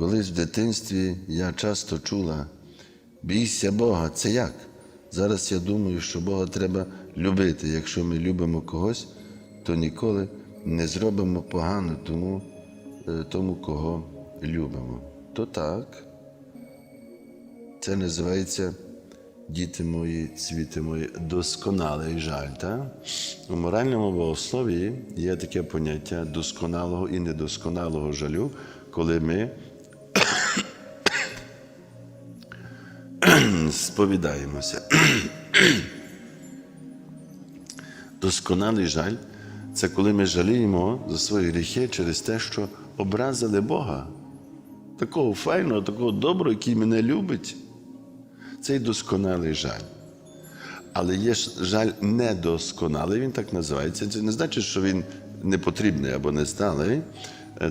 Колись в дитинстві я часто чула, бійся Бога, це як? Зараз я думаю, що Бога треба любити. Якщо ми любимо когось, то ніколи не зробимо погано тому, е, тому кого любимо. То так. Це називається діти мої, цвіти мої, досконалий жаль. Так? У моральному богословії є таке поняття досконалого і недосконалого жалю, коли ми сповідаємося. Досконалий жаль це коли ми жаліємо за свої гріхи через те, що образили Бога. Такого файного, такого доброго, який мене любить. Це досконалий жаль. Але є жаль недосконалий, він так називається. Це не значить, що він не потрібний або не сталий.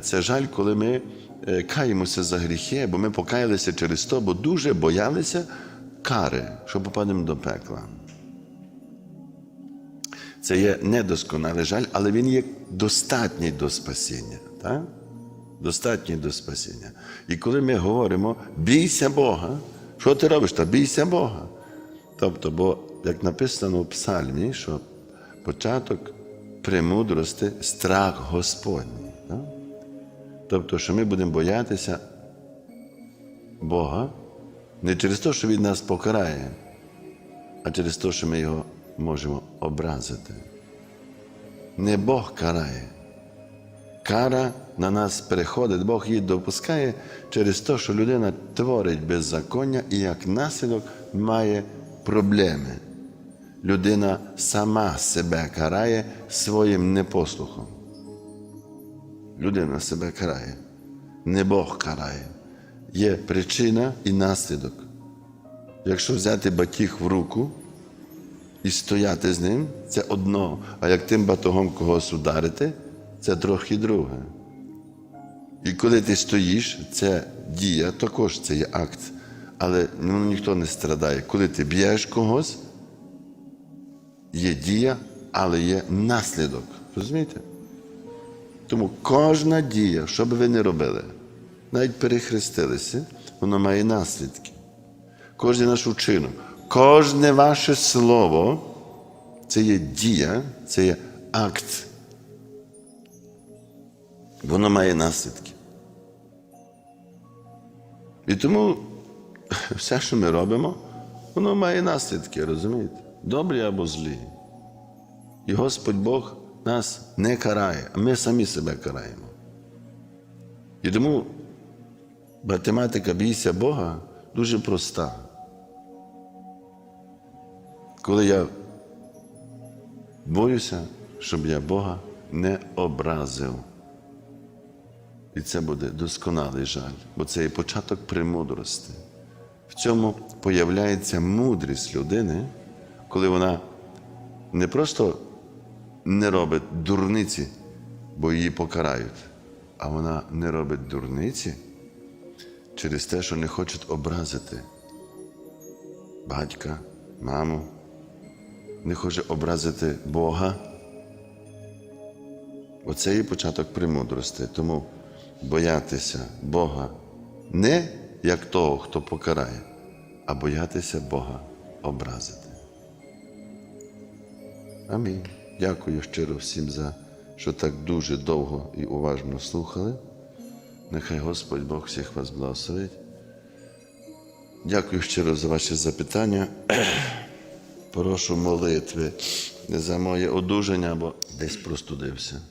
Це жаль, коли ми е, каємося за гріхи, бо ми покаялися через то, бо дуже боялися кари, що попадемо до пекла. Це є недосконалий жаль, але він є достатній до спасіння. Так? Достатній до спасіння. І коли ми говоримо бійся Бога, що ти робиш? Та бійся Бога. Тобто, бо, як написано в Псальмі, що початок премудрости страх Господній. Так? Тобто, що ми будемо боятися Бога не через те, що Він нас покарає, а через те, що ми його можемо образити. Не Бог карає. Кара на нас переходить, Бог її допускає через те, що людина творить беззаконня і як наслідок має проблеми. Людина сама себе карає своїм непослухом. Людина себе карає, не Бог карає. Є причина і наслідок. Якщо взяти батіг в руку і стояти з ним, це одно. А як тим батогом когось ударити, це трохи друге. І коли ти стоїш, це дія, також це є акт. Але ну, ніхто не страдає. Коли ти б'єш когось, є дія, але є наслідок. Розумієте? Тому кожна дія, що би ви не робили, навіть перехрестилися, воно має наслідки. Кожен наш учинок, кожне ваше слово це є дія, це є акт. Воно має наслідки. І тому все, що ми робимо, воно має наслідки, розумієте? Добрі або злі. І Господь Бог нас не карає, а ми самі себе караємо. І тому математика бійся Бога дуже проста. Коли я боюся, щоб я Бога не образив. І це буде досконалий жаль, бо це є початок премудрості. В цьому появляється мудрість людини, коли вона не просто не робить дурниці, бо її покарають, а вона не робить дурниці через те, що не хочуть образити батька, маму, не хоче образити Бога. Оце є початок премудрості. Тому боятися Бога не як того, хто покарає, а боятися Бога образити. Амінь. Дякую щиро всім за що так дуже довго і уважно слухали. Нехай Господь Бог всіх вас благословить. Дякую щиро за ваші запитання. Прошу молитви за моє одужання, бо десь простудився.